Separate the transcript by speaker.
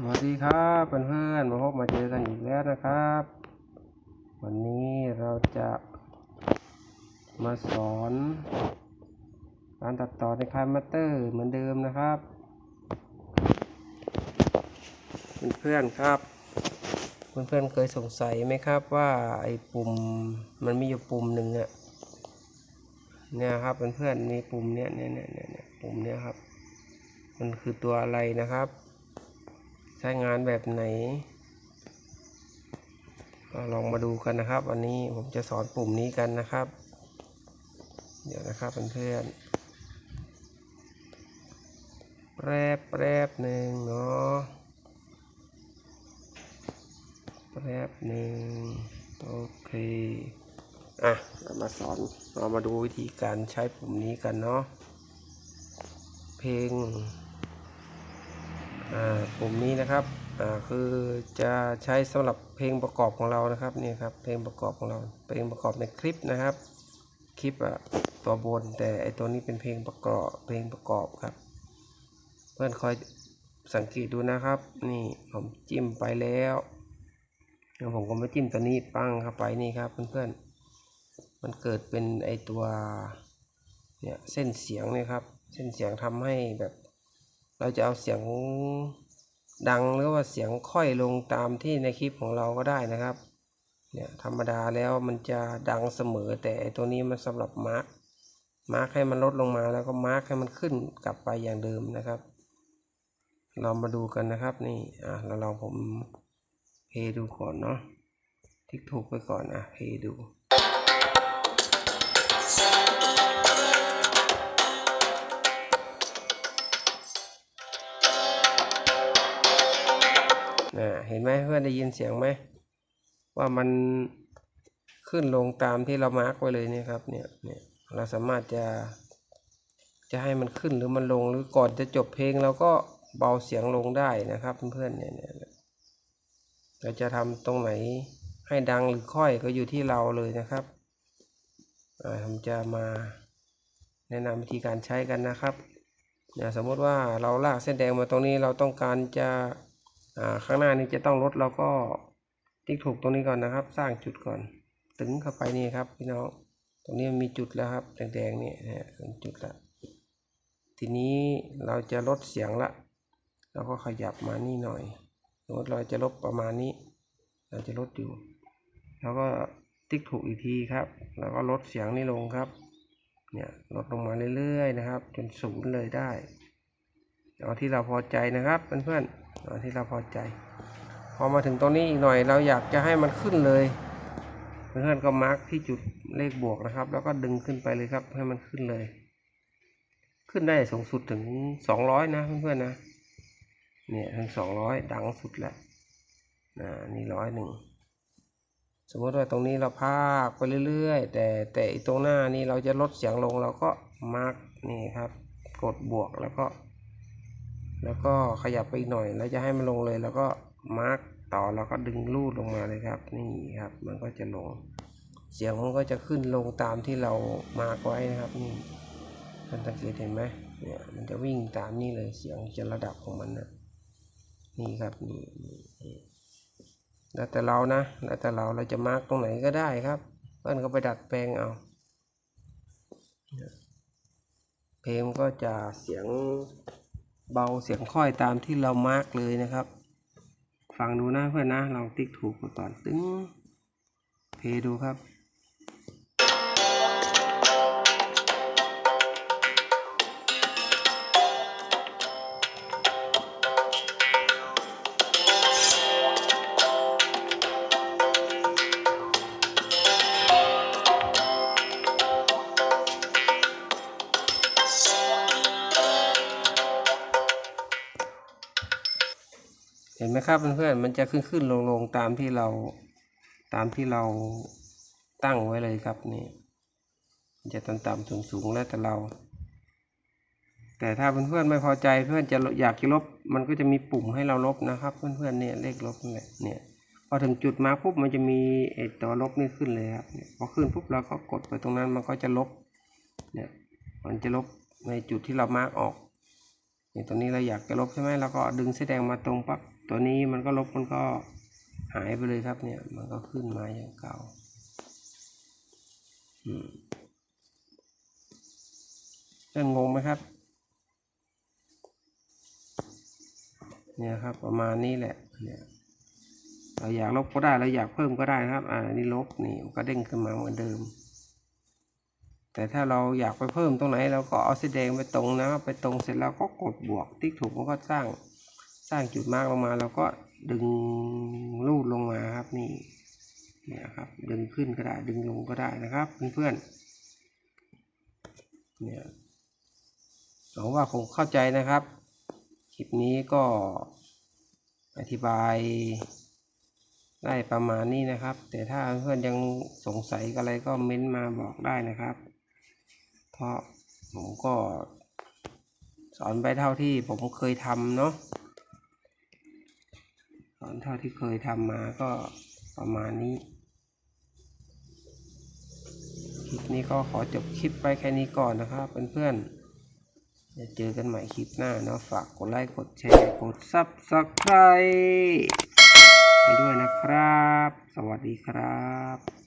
Speaker 1: สวัสดีครับเพื่อนๆมาพบมาเจอกันอีกแล้วนะครับ วันนี้เราจะมาสอนการตัดต่อในคายมัตเตอร์เหมือนเดิมนะครับเพื่อนๆครับ เพื่อนๆเคยสงสัยไหมครับว่าไอ้ปุ่มมันมีอยู่ปุ่มหนึ่งอะเนี่ยครับเพื่อนๆมีปุ่มเนี้ยเนี่ยเนี่ยเนี่ยเนี่ยปุ่มเนี้ยครับ มันคือตัวอะไรนะครับ ใช้งานแบบไหนก็ลองมาดูกันนะครับ วันนี้ผมจะสอนปุ่มนี้กันนะครับ เดี๋ยวนะครับเพื่อนๆแปรบแปรบหนึ่งเนาะแปรบหนึ่งโอเคอะเรามาสอนเรามาดูวิธีการใช้ปุ่มนี้กันเนาะเพลง ปุ่มนี้นะครับอ่าคือจะใช้สำหรับเพลงประกอบของเรานะครับนี่ครับเพลงประกอบของเราเพลงประกอบในคลิปนะครับ คลิปอะตัวบนแต่ไอตัวนี้เป็นเพลงประกอบเพลงประกอบครับ เพื่อนคอยสังเกตดูนะครับ นี่ผมจิ้มไปแล้วแล้วผมก็มาจิ้มตัวนี้ปั้งเข้าไปนี่ครับเพื่อนๆมันเกิดเป็นไอตัวเนี่ยเส้นเสียงนี่ครับ เส้นเสียงทำให้แบบ เราจะเอาเสียงดังหรือว่าเสียงค่อยลงตามที่ในคลิปของเราก็ได้นะครับ เนี่ยธรรมดาแล้วมันจะดังเสมอแต่ตัวนี้มันสำหรับมาร์กมาร์กให้มันลดลงมาแล้วก็มาร์กให้มันขึ้นกลับไปอย่างเดิมนะครับ เรามาดูกันนะครับนี่อะเราลองผมเพดูก่อนเนาะทิกถูกไปก่อนอะเพดู เห็นไหมเพื่อนได้ยินเสียงไหมว่ามันขึ้นลงตามที่เรามาร์กไว้เลยเนี่ยครับเนี่ยเนี่ยเราสามารถจะ จะให้มันขึ้นหรือมันลงหรือก่อนจะจบเพลงเราก็เบาเสียงลงได้นะครับเพื่อนๆเนี่ยเนี่ยเราจะทำตรงไหนให้ดังหรือค่อยก็อยู่ที่เราเลยนะครับผมจะมาแนะนำวิธีการใช้กันนะครับเนี่ยสมมติว่าเราลากเส้นแดงมาตรงนี้เราต้องการจะ ข้างหน้านี้จะต้องลดเราก็ติ๊กถูกตรงนี้ก่อนนะครับ สร้างจุดก่อน ตึงเข้าไปนี่ครับพี่น้องตรงนี้มันมีจุดแล้วครับแดงๆนี่นะเป็นจุดละทีนี้เราจะลดเสียงละเราก็ขยับมานี่หน่อยสมมติเราจะลบประมาณนี้ เราจะลดอยู่แล้วก็ติ๊กถูกอีกทีครับ แล้วก็ลดเสียงนี่ลงครับ เนี่ยลดลงมาเรื่อยๆนะครับ จนศูนย์เลยได้เอาที่เราพอใจนะครับเพื่อนๆ ที่เราพอใจ พอมาถึงตรงนี้อีกหน่อยเราอยากจะให้มันขึ้นเลย เพื่อนๆก็มาร์กที่จุดเลขบวกนะครับ แล้วก็ดึงขึ้นไปเลยครับ ให้มันขึ้นเลย ขึ้นได้สูงสุดถึงสองร้อยนะเพื่อนๆนะเนี่ยถึงสองร้อยดังสุดแล้วนะนี่ร้อยหนึ่งสมมติว่าตรงนี้เราพากไปเรื่อยๆ แต่แต่อีตรงหน้านี่เราจะลดเสียงลงเราก็มาร์กนี่ครับ กดบวกแล้วก็ แล้วก็ขยับไปอีกหน่อยแล้วจะให้มันลงเลย แล้วก็มาร์กต่อแล้วก็ดึงลูดลงมาเลยครับ นี่ครับ มันก็จะลง เสียงมันก็จะขึ้นลงตามที่เรามาร์กไว้นะครับ นี่ท่านสังเกตเห็นไหมเนี่ยมันจะวิ่งตามนี่เลยเสียงจะระดับของมันนะนี่ครับนี่นี่นี่แล้วแต่เรานะแล้วแต่เราเราจะมาร์กตรงไหนก็ได้ครับเพื่อนก็ไปดัดแปลงเอาเพลงก็จะเสียง เบาเสียงค่อยตามที่เรามาร์กเลยนะครับ ฟังดูนะเพื่อนนะลองติ๊กถูกก่อนตึ้งเพดูครับ นไหมครับเพื่อนๆมันจะขึ้นขึ้นลงลงตามที่เราตามที่เราตั้งไว้เลยครับนี่จะต่ำต่ำสูงสูงแล้วแต่เรา แต่ถ้าเพื่อนๆไม่พอใจเพื่อนจะอยากจะลบ มันก็จะมีปุ่มให้เราลบนะครับ เพื่อนๆเนี่ยเลขลบนี่แหละเนี่ยพอถึงจุดมาปุ๊บมันจะมีไอตัวลบนี่ขึ้นเลยครับเนี่ยพอขึ้นปุ๊บเราก็กดไปตรงนั้นมันก็จะลบเนี่ยมันจะลบในจุดที่เรามาร์กออกเนี่ยตรงนี้เราอยากจะลบใช่ไหมเราก็ดึงเสีแดงมาตรงปั๊บ ตัวนี้มันก็ลบมันก็หายไปเลยครับเนี่ย มันก็ขึ้นมาอย่างเก่าอืมเพื่อนงงไหมครับ เนี่ยครับ ประมาณนี้แหละ เนี่ยเราอยากลบก็ได้เราอยากเพิ่มก็ได้ครับ อ่า นี่ลบนี่ก็เด้งขึ้นมาเหมือนเดิม แต่ถ้าเราอยากไปเพิ่มตรงไหนเราก็เอาสีแดงไปตรงนะครับ ไปตรงเสร็จแล้วก็กดบวกติ๊กถูกมันก็สร้าง สร้างจุดมาร์กลงมาเราก็ดึงลูดลงมาครับนี่นี่ครับดึงขึ้นก็ได้ดึงลงก็ได้นะครับเพื่อนๆเนี่ยหวังว่าคงเข้าใจนะครับ คลิปนี้ก็อธิบายได้ประมาณนี้นะครับ แต่ถ้าเพื่อนยังสงสัยอะไรก็เม้นมาบอกได้นะครับ เพราะผมก็สอนไปเท่าที่ผมเคยทำเนาะ อนเท่าที่เคยทำมาก็ประมาณนี้ คลิปนี้ก็ขอจบคลิปไปแค่นี้ก่อนนะครับเพื่อนๆจะเจอกันใหม่คลิปหน้าเนาะฝากกดไลค์กดแชร์กดซับสไครต์ให้ด้วยนะครับ สวัสดีครับ